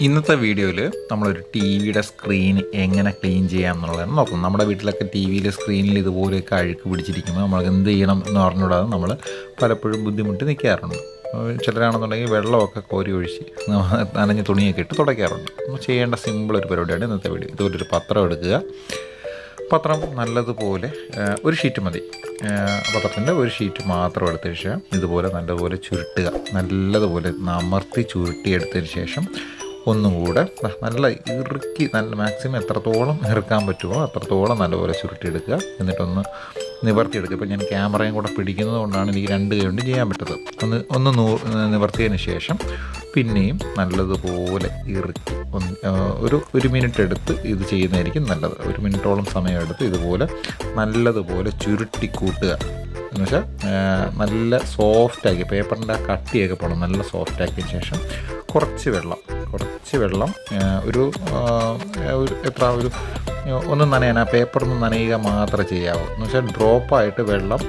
ഇന്നത്തെ വീഡിയോയിൽ നമ്മളൊരു ടി വിയുടെ സ്ക്രീൻ എങ്ങനെ ക്ലീൻ ചെയ്യാം എന്നുള്ളതാണ് നോക്കുന്നത്. നമ്മുടെ വീട്ടിലൊക്കെ ടി വിയിലെ സ്ക്രീനിൽ ഇതുപോലെയൊക്കെ അഴുക്ക് പിടിച്ചിരിക്കുമ്പോൾ നമ്മൾ എന്ത് ചെയ്യണം എന്ന് പറഞ്ഞുകൂടാതെ നമ്മൾ പലപ്പോഴും ബുദ്ധിമുട്ട് നിൽക്കാറുണ്ട്. ചിലരാണെന്നുണ്ടെങ്കിൽ വെള്ളമൊക്കെ കോരി ഒഴിച്ച് നനഞ്ഞ തുണിയൊക്കെ ഇട്ട് തുടയ്ക്കാറുണ്ട്. ചെയ്യേണ്ട സിമ്പിൾ ഒരു പരിപാടിയാണ് ഇന്നത്തെ വീഡിയോ. ഇതുപോലെ ഒരു പത്രം എടുക്കുക. പത്രം നല്ലതുപോലെ ഒരു ഷീറ്റ് മതി. പത്രത്തിന്റെ ഒരു ഷീറ്റ് മാത്രം എടുത്തതിന് ശേഷം ഇതുപോലെ നല്ലതുപോലെ ചുരുട്ടുക. നല്ലതുപോലെ അമർത്തി ചുരുട്ടിയെടുത്തതിന് ശേഷം ഒന്നും കൂടെ നല്ല ഇറുക്കി നല്ല മാക്സിമം എത്രത്തോളം ഇറുക്കാൻ പറ്റുമോ അത്രത്തോളം നല്ലപോലെ ചുരുട്ടിയെടുക്കുക. എന്നിട്ടൊന്ന് നിവർത്തിയെടുക്കുക. ഇപ്പോൾ ഞാൻ ക്യാമറയും കൂടെ പിടിക്കുന്നത് കൊണ്ടാണ് എനിക്ക് രണ്ട് കൈ കൊണ്ട് ചെയ്യാൻ പറ്റത് ഒന്ന് ഒന്ന് നൂ നിവർത്തിയതിന് ശേഷം പിന്നെയും നല്ലതുപോലെ ഇറുക്കി. ഒരു ഒരു മിനിറ്റ് എടുത്ത് ഇത് ചെയ്യുന്നതായിരിക്കും നല്ലത്. ഒരു മിനിറ്റോളം സമയം എടുത്ത് ഇതുപോലെ നല്ലതുപോലെ ചുരുട്ടി കൂട്ടുക എന്ന് വെച്ചാൽ നല്ല സോഫ്റ്റാക്കി പേപ്പറിന്റെ കട്ടിയൊക്കെ പോകണം നല്ല സോഫ്റ്റാക്കിയതിന് ശേഷം കുറച്ച് വെള്ളം കുറച്ച് വെള്ളം ഒരു എത്ര ഒരു ഒന്ന് നനയാൻ ആ പേപ്പർ ഒന്ന് നനയുക മാത്രമേ ചെയ്യാവൂ. എന്ന് വെച്ചാൽ ഡ്രോപ്പായിട്ട് വെള്ളം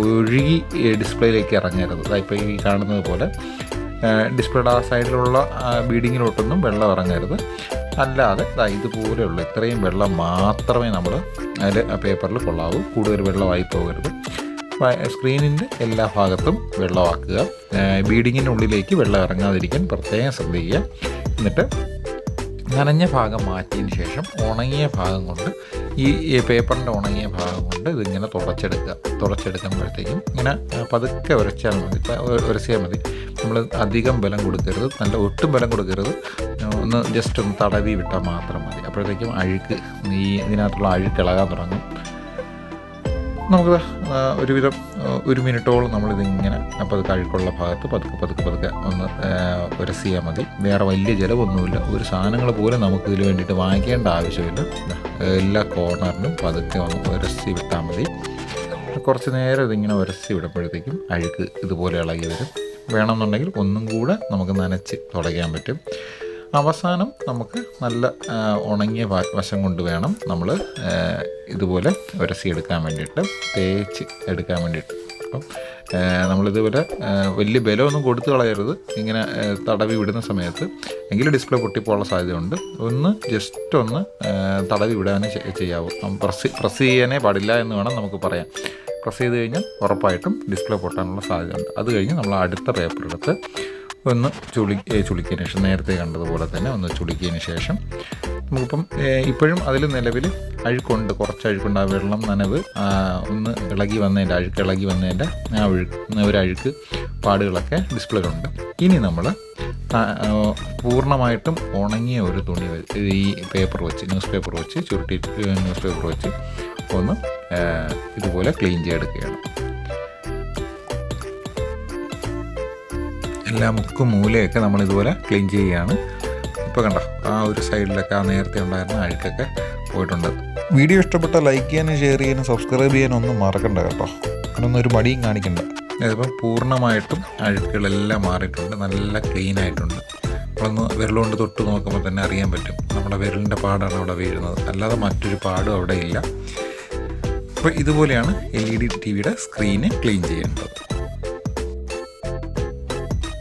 ഒഴുകി ഡിസ്പ്ലേയിലേക്ക് ഇറങ്ങരുത്. ഇപ്പോൾ ഈ കാണുന്നത് പോലെ ഡിസ്പ്ലേയുടെ ആ സൈഡിലുള്ള ബീഡിങ്ങിലോട്ടൊന്നും വെള്ളം ഇറങ്ങരുത്. അല്ലാതെ ഇതുപോലെയുള്ള ഇത്രയും വെള്ളം മാത്രമേ നമ്മൾ അതിൽ പേപ്പറിൽ കൊള്ളാവൂ. കൂടുതൽ വെള്ളമായി പോകരുത്. സ്ക്രീനിന്റെ എല്ലാ ഭാഗത്തും വെള്ളമാക്കുക. ബീഡിങ്ങിനുള്ളിലേക്ക് വെള്ളം ഇറങ്ങാതിരിക്കാൻ പ്രത്യേകം ശ്രദ്ധിക്കുക. എന്നിട്ട് നനഞ്ഞ ഭാഗം മാറ്റിയതിന് ശേഷം ഉണങ്ങിയ ഭാഗം കൊണ്ട് ഈ പേപ്പറിന്റെ ഉണങ്ങിയ ഭാഗം കൊണ്ട് ഇതിങ്ങനെ തുടച്ചെടുക്കുക. തുടച്ചെടുക്കുമ്പോഴത്തേക്കും ഇങ്ങനെ പതുക്കെ ഉരച്ചാൽ മതി. ഉരച്ചാൽ മതി. നമ്മൾ അധികം ബലം കൊടുക്കരുത്. നല്ല ഒട്ടും ബലം കൊടുക്കരുത്. ഒന്ന് ജസ്റ്റ് ഒന്ന് തടവി വിട്ടാൽ മാത്രം മതി. അപ്പോഴത്തേക്കും അഴുക്ക് ഈ ഇതിനകത്തുള്ള അഴുക്ക് ഇളകാൻ തുടങ്ങും. നമുക്ക് ഒരുവിധം ഒരു മിനിറ്റോളം നമ്മളിതിങ്ങനെ അപ്പോൾ കഴുക്കുള്ള ഭാഗത്ത് പതുക്കെ പതുക്കെ പതുക്കെ ഒന്ന് ഉരസിയാൽ മതി. വേറെ വലിയ ചിലവൊന്നുമില്ല. ഒരു സാധനങ്ങൾ പോലും നമുക്ക് ഇതിന് വേണ്ടിയിട്ട് വാങ്ങിക്കേണ്ട ആവശ്യമില്ല. എല്ലാ കോർണറിനും പതുക്കെ ഒന്ന് ഉരസി വിട്ടാൽ മതി. കുറച്ച് നേരം ഇതിങ്ങനെ ഉരസി വിടുമ്പോഴത്തേക്കും അഴുക്ക് ഇതുപോലെ ഇളകി വരും. വേണമെന്നുണ്ടെങ്കിൽ ഒന്നും കൂടെ നമുക്ക് നനച്ച് തുടയ്ക്കാൻ പറ്റും. അവസാനം നമുക്ക് നല്ല ഉണങ്ങിയ വശം കൊണ്ട് വേണം നമ്മൾ ഇതുപോലെ ഉരസിയെടുക്കാൻ വേണ്ടിയിട്ട് തേച്ച് എടുക്കാൻ വേണ്ടിയിട്ട്. അപ്പം നമ്മളിതുപോലെ വലിയ ബലമൊന്നും കൊടുത്തു കളയരുത്. ഇങ്ങനെ തടവി വിടുന്ന സമയത്ത് എങ്കിലും ഡിസ്പ്ലേ പൊട്ടിപ്പോകാനുള്ള സാധ്യതയുണ്ട്. ഒന്ന് ജസ്റ്റ് ഒന്ന് തടവി വിടാനേ ചെയ്യാവൂ. പ്രസ് പ്രസ് ചെയ്യാനേ പാടില്ല എന്ന് വേണം നമുക്ക് പറയാം പ്രസ് ചെയ്ത് കഴിഞ്ഞാൽ ഉറപ്പായിട്ടും ഡിസ്പ്ലേ പൊട്ടാനുള്ള സാധ്യതയുണ്ട്. അത് കഴിഞ്ഞ് നമ്മൾ അടുത്ത പേപ്പർ എടുത്ത് ഒന്ന് ചുളി ചുളിക്കിയതിന് ശേഷം നേരത്തെ കണ്ടതുപോലെ തന്നെ ഒന്ന് ചുളിക്കിയതിന് ശേഷം നമുക്കിപ്പം ഇപ്പോഴും അതിൽ നിലവിൽ അഴുക്കുണ്ട്. കുറച്ച് അഴുക്കുണ്ട്. ആ വെള്ളം നനവ് ഒന്ന് ഇളകി വന്നതിന്റെ അഴുക്ക് ഇളകി വന്നതിന്റെ ആ ഒഴുക്ക് ഒരു അഴുക്ക് പാടുകളൊക്കെ ഡിസ്പ്ലേയിലുണ്ട് ഇനി നമ്മൾ പൂർണമായിട്ടും ഉണങ്ങിയ ഒരു തുണി ഈ പേപ്പർ വെച്ച് ന്യൂസ് പേപ്പർ വെച്ച് ചുരുട്ടി ന്യൂസ് പേപ്പർ വെച്ച് ഒന്ന് ഇതുപോലെ ക്ലീൻ ചെയ്തെടുക്കുകയാണ്. എല്ലാ മുക്കും മൂലയൊക്കെ നമ്മൾ ഇതുപോലെ ക്ലീൻ ചെയ്യുകയാണ്. ഇപ്പോൾ കണ്ടോ ആ ഒരു സൈഡിലൊക്കെ ആ നേരത്തെ ഉണ്ടായിരുന്ന അഴുക്കൊക്കെ പോയിട്ടുണ്ട്. വീഡിയോ ഇഷ്ടപ്പെട്ട ലൈക്ക് ചെയ്യാനും ഷെയർ ചെയ്യാനും സബ്സ്ക്രൈബ് ചെയ്യാനും ഒന്നും മറക്കണ്ട കേട്ടോ. അതിനൊന്നും ഒരു മടിയും കാണിക്കണ്ട. ഇതിപ്പം പൂർണമായിട്ടും അഴുക്കുകളെല്ലാം മാറിയിട്ടുണ്ട് നല്ല ക്ലീൻ ആയിട്ടുണ്ട്. നമ്മളൊന്ന് വിരലുകൊണ്ട് തൊട്ട് നോക്കുമ്പോൾ തന്നെ അറിയാൻ പറ്റും. നമ്മുടെ വിരലിന്റെ പാടാണ് അവിടെ വീഴുന്നത്. അല്ലാതെ മറ്റൊരു പാടും അവിടെ ഇല്ല. അപ്പോൾ ഇതുപോലെയാണ് എൽ ഇ ഡി ടി വിയുടെ സ്ക്രീന് ക്ലീൻ ചെയ്യേണ്ടത്.